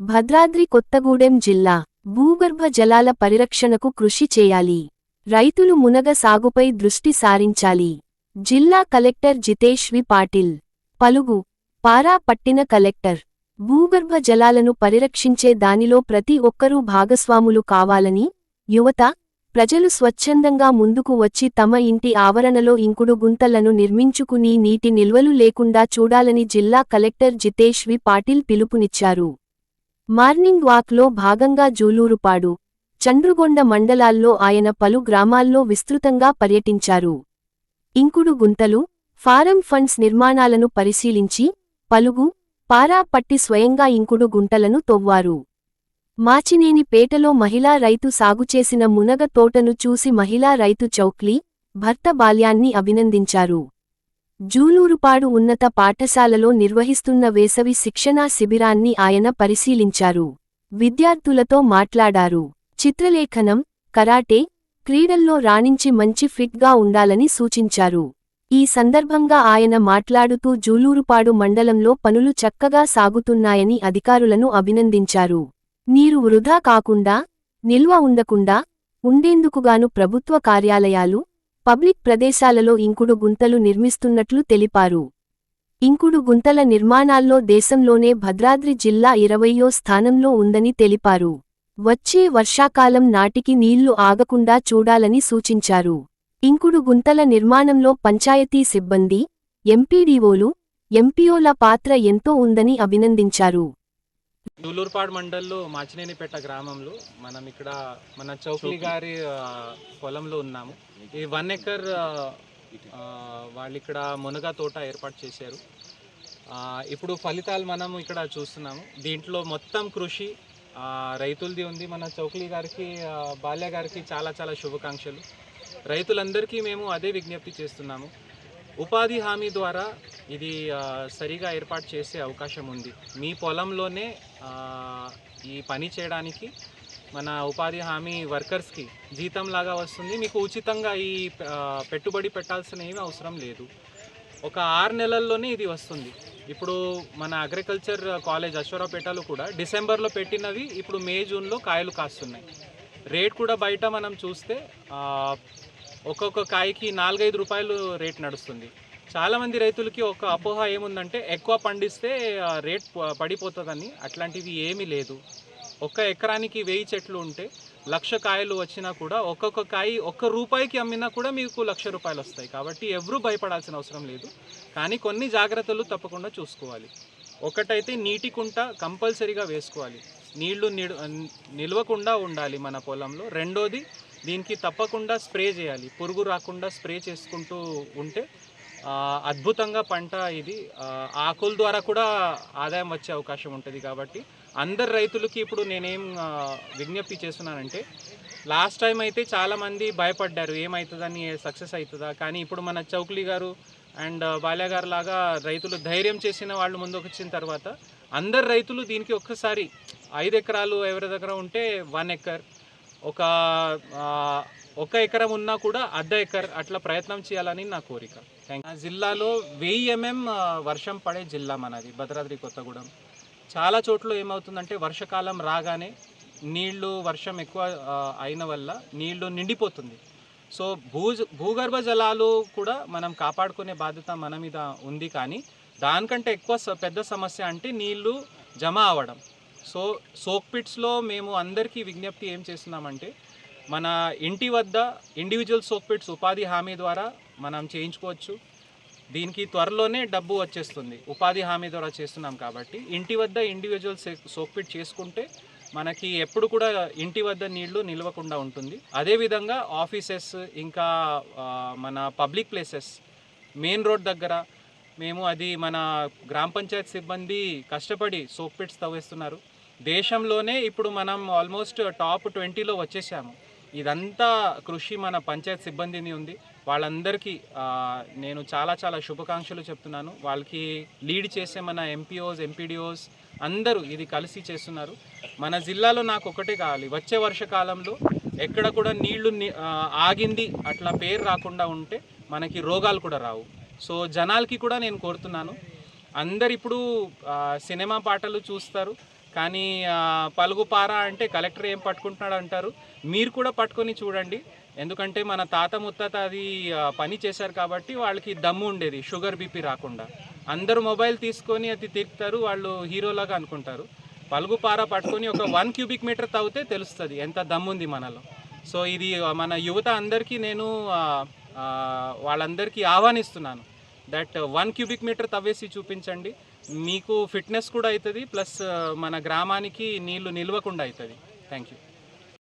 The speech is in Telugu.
భద్రాద్రి కొత్తగూడెం జిల్లా భూగర్భ జలాల పరిరక్షణకు కృషి చేయాలి. రైతులు మునగ సాగుపై దృష్టి సారించాలి. జిల్లా కలెక్టర్ జితేష్ వి. పాటిల్. పలుగు. పారా పట్టిన కలెక్టర్. భూగర్భ జలాలను పరిరక్షించే దానిలో ప్రతి ఒక్కరూ భాగస్వాములు కావాలని యువత ప్రజలు స్వచ్ఛందంగా ముందుకు వచ్చి తమ ఇంటి ఆవరణలో ఇంకుడు గుంతలను నిర్మించుకుని నీటి నిల్వలు లేకుండా చూడాలని జిల్లా కలెక్టర్ జితేష్ వి. పాటిల్ పిలుపునిచ్చారు. మార్నింగ్ వాక్లో భాగంగా జూలూరుపాడు చండ్రుగొండ మండలాల్లో ఆయన పలు గ్రామాల్లో విస్తృతంగా పర్యటించారు. ఇంకుడు గుంతలు ఫారం ఫండ్స్ నిర్మాణాలను పరిశీలించి పలుగు పారా పట్టి స్వయంగా ఇంకుడు గుంటలను తొవ్వారు. మాచినేని పేటలో మహిళా రైతు సాగుచేసిన మునగ తోటను చూసి మహిళా రైతు చౌక్లీ భర్త బాల్యాన్ని అభినందించారు. జూలూరుపాడు ఉన్నత పాఠశాలలో నిర్వహిస్తున్న వేసవి శిక్షణా శిబిరాన్ని ఆయన పరిశీలించారు. విద్యార్థులతో మాట్లాడారు. చిత్రలేఖనం కరాటే క్రీడల్లో రాణించి మంచి ఫిట్గా ఉండాలని సూచించారు. ఈ సందర్భంగా ఆయన మాట్లాడుతూ జూలూరుపాడు మండలంలో పనులు చక్కగా సాగుతున్నాయని అధికారులను అభినందించారు. నీరు వృధా కాకుండా నిల్వ ఉండకుండా ఉండేందుకుగాను ప్రభుత్వ కార్యాలయాలు పబ్లిక్ ప్రదేశాలలో ఇంకుడు గుంతలు నిర్మిస్తున్నట్లు తెలిపారు. ఇంకుడు గుంతల నిర్మాణాల్లో దేశంలోనే భద్రాద్రి జిల్లా ఇరవయో స్థానంలో ఉందని తెలిపారు. వచ్చే వర్షాకాలం నాటికి నీళ్ళు ఆగకుండా చూడాలని సూచించారు. ఇంకుడు గుంతల నిర్మాణంలో పంచాయతీ సిబ్బంది ఎంపీడీఓలు ఎంపీఓల పాత్ర ఎంతో ఉందని అభినందించారు. దూలూరుపాడు మండల్లో మాచినేనిపేట గ్రామంలో మనం ఇక్కడ మన చౌకలి గారి పొలంలో ఉన్నాము. ఈ వన్ ఎకర్ వాళ్ళు ఇక్కడ మునగ తోట ఏర్పాటు చేశారు. ఇప్పుడు ఫలితాలు మనం ఇక్కడ చూస్తున్నాము. దీంట్లో మొత్తం కృషి రైతులది ఉంది. మన చౌకలి గారికి బాల్య గారికి చాలా చాలా శుభాకాంక్షలు. రైతులందరికీ మేము అదే విజ్ఞప్తి చేస్తున్నాము. ఉపాధి హామీ ద్వారా ఇది సరిగా ఏర్పాటు చేసే అవకాశం ఉంది. మీ పొలంలోనే ఈ పని చేయడానికి మన ఉపాధి హామీ వర్కర్స్కి జీతం లాగా వస్తుంది. మీకు ఉచితంగా ఈ పెట్టుబడి పెట్టాల్సిన ఏమీ అవసరం లేదు. ఒక ఆరు నెలల్లోనే ఇది వస్తుంది. ఇప్పుడు మన అగ్రికల్చర్ కాలేజ్ అశ్వరాపేటలో కూడా డిసెంబర్లో పెట్టినవి ఇప్పుడు మే జూన్లో కాయలు కాస్తున్నాయి. రేట్ కూడా బయట మనం చూస్తే ఒక్కొక్క కాయకి నాలుగైదు రూపాయలు రేట్ నడుస్తుంది. చాలామంది రైతులకి ఒక అపోహ ఏముందంటే ఎక్కువ పండిస్తే రేట్ పడిపోతుందని అట్లాంటివి ఏమీ లేదు. ఒక్క ఎకరానికి వెయ్యి చెట్లు ఉంటే లక్ష కాయలు వచ్చినా కూడా ఒక్కొక్క కాయ ఒక్క రూపాయికి అమ్మినా కూడా మీకు లక్ష రూపాయలు వస్తాయి. కాబట్టి ఎవరూ భయపడాల్సిన అవసరం లేదు. కానీ కొన్ని జాగ్రత్తలు తప్పకుండా చూసుకోవాలి. ఒకటైతే నీటి కుంట కంపల్సరీగా వేసుకోవాలి. నీళ్ళు నిల్వకుండా ఉండాలి మన పొలంలో. రెండోది దీనికి తప్పకుండా స్ప్రే చేయాలి. పురుగు రాకుండా స్ప్రే చేసుకుంటూ ఉంటే అద్భుతంగా పంట ఇది. ఆకుల ద్వారా కూడా ఆదాయం వచ్చే అవకాశం ఉంటుంది కాబట్టి అందరు రైతులకి ఇప్పుడు నేనేం విజ్ఞప్తి చేస్తున్నానంటే లాస్ట్ టైం అయితే చాలామంది భయపడ్డారు ఏమవుతుందని సక్సెస్ అవుతుందా కానీ ఇప్పుడు మన చౌక్లీ గారు అండ్ బాల్య గారు లాగా రైతులు ధైర్యం చేసిన వాళ్ళు ముందుకు వచ్చిన తర్వాత అందరు రైతులు దీనికి ఒక్కసారి ఐదు ఎకరాలు ఎవరి దగ్గర ఉంటే వన్ ఎకర్ ఒక ఒక ఎకరం ఉన్నా కూడా అర్ధ ఎకర్ అట్లా ప్రయత్నం చేయాలని నా కోరిక. జిల్లాలో వెయ్యి ఎంఎం వర్షం పడే జిల్లా మనది భద్రాద్రి కొత్తగూడెం. చాలా చోట్ల ఏమవుతుందంటే వర్షాకాలం రాగానే నీళ్ళు వర్షం ఎక్కువ అయిన వల్ల నీళ్ళు నిండిపోతుంది. సో భూ భూగర్భ జలాలు కూడా మనం కాపాడుకునే బాధ్యత మన మీద ఉంది కానీ దానికంటే ఎక్కువ పెద్ద సమస్య అంటే నీళ్ళు జమ అవ్వడం. సో సోక్ పిట్స్లో మేము అందరికీ విజ్ఞప్తి ఏం చేస్తున్నామంటే మన ఇంటి వద్ద ఇండివిజువల్ సోప్ పిట్స్ ఉపాధి హామీ ద్వారా మనం చేయించుకోవచ్చు. దీనికి త్వరలోనే డబ్బు వచ్చేస్తుంది. ఉపాధి హామీ ద్వారా చేస్తున్నాం కాబట్టి ఇంటి వద్ద ఇండివిజువల్ సోక్ పిట్ చేసుకుంటే మనకి ఎప్పుడు కూడా ఇంటి వద్ద నీళ్ళు నిలవకుండా ఉంటుంది. అదేవిధంగా ఆఫీసెస్ ఇంకా మన పబ్లిక్ ప్లేసెస్ మెయిన్ రోడ్ దగ్గర మేము అది మన గ్రామ పంచాయత్ సిబ్బంది కష్టపడి సోప్ పిట్స్ తవ్వేస్తున్నారు. దేశంలోనే ఇప్పుడు మనం ఆల్మోస్ట్ టాప్ ట్వంటీలో వచ్చేసాము. ఇదంతా కృషి మన పంచాయత్ సిబ్బందిని ఉంది. వాళ్ళందరికీ నేను చాలా చాలా శుభాకాంక్షలు చెప్తున్నాను. వాళ్ళకి లీడ్ చేసే మన ఎంపీఓస్ ఎంపీడీఓస్ అందరూ ఇది కలిసి చేస్తున్నారు. మన జిల్లాలో నాకు ఒకటే కావాలి. వచ్చే వర్షకాలంలో ఎక్కడ కూడా నీళ్ళు ఆగింది అట్లా పేరు రాకుండా ఉంటే మనకి రోగాలు కూడా రావు. సో జనాలకి కూడా నేను కోరుతున్నాను. అందరు ఇప్పుడు సినిమా పాటలు చూస్తారు. కానీ పలుగుపార అంటే కలెక్టర్ ఏం పట్టుకుంటున్నాడు అంటారు? మీరు కూడా పట్టుకొని చూడండి. ఎందుకంటే మన తాత ముత్తాత అది పని చేశారు కాబట్టి వాళ్ళకి దమ్ము ఉండేది షుగర్ బీపీ రాకుండా. అందరూ మొబైల్ తీసుకొని అది తిప్పుతారు వాళ్ళు హీరోలాగా అనుకుంటారు. పలుగుపార పట్టుకొని ఒక వన్ క్యూబిక్ మీటర్ తవ్వితే తెలుస్తుంది ఎంత దమ్ముంది మనలో. సో ఇది మన యువత అందరికీ నేను వాళ్ళందరికీ ఆహ్వానిస్తున్నాను. దట్ వన్ క్యూబిక్ మీటర్ తవ్వేసి చూపించండి. మీకు ఫిట్నెస్ కూడా అవుతుంది ప్లస్ uh, మన గ్రామానికి నీళ్ళు నిల్వకుండా అవుతుంది థ్యాంక్ యూ